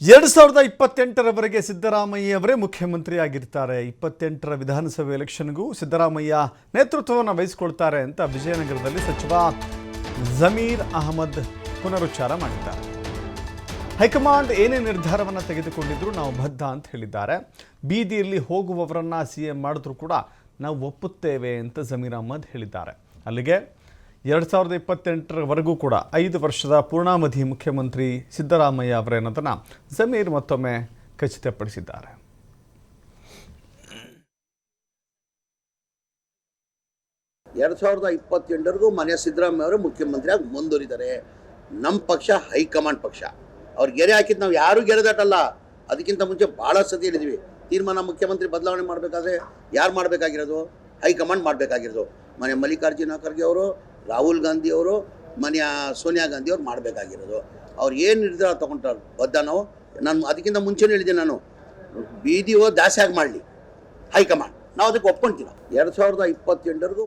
ಎರಡು ಸಾವಿರದ ಇಪ್ಪತ್ತೆಂಟರವರೆಗೆ ಸಿದ್ದರಾಮಯ್ಯ ಅವರೇ ಮುಖ್ಯಮಂತ್ರಿಯಾಗಿರ್ತಾರೆ. ಇಪ್ಪತ್ತೆಂಟರ ವಿಧಾನಸಭೆ ಎಲೆಕ್ಷನ್ಗೂ ಸಿದ್ದರಾಮಯ್ಯ ನೇತೃತ್ವವನ್ನು ವಹಿಸಿಕೊಳ್ತಾರೆ ಅಂತ ವಿಜಯನಗರದಲ್ಲಿ ಸಚಿವ ಜಮೀರ್ ಅಹಮದ್ ಪುನರುಚ್ಚಾರ ಮಾಡಿದ್ದಾರೆ. ಹೈಕಮಾಂಡ್ ಏನೇ ನಿರ್ಧಾರವನ್ನು ತೆಗೆದುಕೊಂಡಿದ್ರು ನಾವು ಬದ್ಧ ಅಂತ ಹೇಳಿದ್ದಾರೆ. ಬೀದಿಯಲ್ಲಿ ಹೋಗುವವರನ್ನ ಸಿ ಎಂ ಮಾಡಿದ್ರು ಕೂಡ ನಾವು ಒಪ್ಪುತ್ತೇವೆ ಅಂತ ಜಮೀರ್ ಅಹಮದ್ ಹೇಳಿದ್ದಾರೆ. ಅಲ್ಲಿಗೆ ಎರಡು ಸಾವಿರದ ಇಪ್ಪತ್ತೆಂಟರವರೆಗೂ ಕೂಡ ಐದು ವರ್ಷದ ಪೂರ್ಣಾವಧಿ ಮುಖ್ಯಮಂತ್ರಿ ಸಿದ್ದರಾಮಯ್ಯ ಅವರೇನದನ್ನು ಜಮೀರ್ ಮತ್ತೊಮ್ಮೆ ಖಚಿತಪಡಿಸಿದ್ದಾರೆ. ಎರಡು ಸಾವಿರದ ಇಪ್ಪತ್ತೆಂಟರಿಗೂ ಮನೆ ಸಿದ್ದರಾಮಯ್ಯ ಅವರು ಮುಖ್ಯಮಂತ್ರಿಯಾಗಿ ಮುಂದುವರಿದ್ದಾರೆ ನಮ್ಮ ಪಕ್ಷ ಹೈಕಮಾಂಡ್ ಪಕ್ಷ. ಅವ್ರು ಗೆರೆ ಹಾಕಿದ್ದು ನಾವು ಯಾರು ಗೆರೆದಾಟಲ್ಲ ಅದಕ್ಕಿಂತ ಮುಂಚೆ ಭಾಳ ಸತಿ ಹೇಳಿದ್ವಿ ತೀರ್ಮಾನ ಮುಖ್ಯಮಂತ್ರಿ ಬದಲಾವಣೆ ಮಾಡಬೇಕಾದ್ರೆ ಯಾರು ಮಾಡಬೇಕಾಗಿರೋದು? ಹೈಕಮಾಂಡ್ ಮಾಡಬೇಕಾಗಿರೋದು. ಮನೆ ಮಲ್ಲಿಕಾರ್ಜುನ ಖರ್ಗೆ ಅವರು ರಾಹುಲ್ ಗಾಂಧಿ ಅವರು, ಮನೆಯ ಸೋನಿಯಾ ಗಾಂಧಿ ಅವ್ರು ಮಾಡಬೇಕಾಗಿರೋದು. ಅವ್ರು ಏನು ನಿರ್ಧಾರ ತೊಗೊಂಡ್ರು ನಾವು ನಾನು ಅದಕ್ಕಿಂತ ಮುಂಚೆನೇ ಹೇಳಿದೆ ನಾನು ಬೀದಿ ಹೋಗಿ ದಾಸೆ ಆಗಿ ಮಾಡಲಿ, ಹೈಕಮಾಂಡ್. ನಾವು ಅದಕ್ಕೆ ಒಪ್ಕೊಂತೀವಿ. ಎರಡು ಸಾವಿರದ ಇಪ್ಪತ್ತೆಂಟರಿಗೂ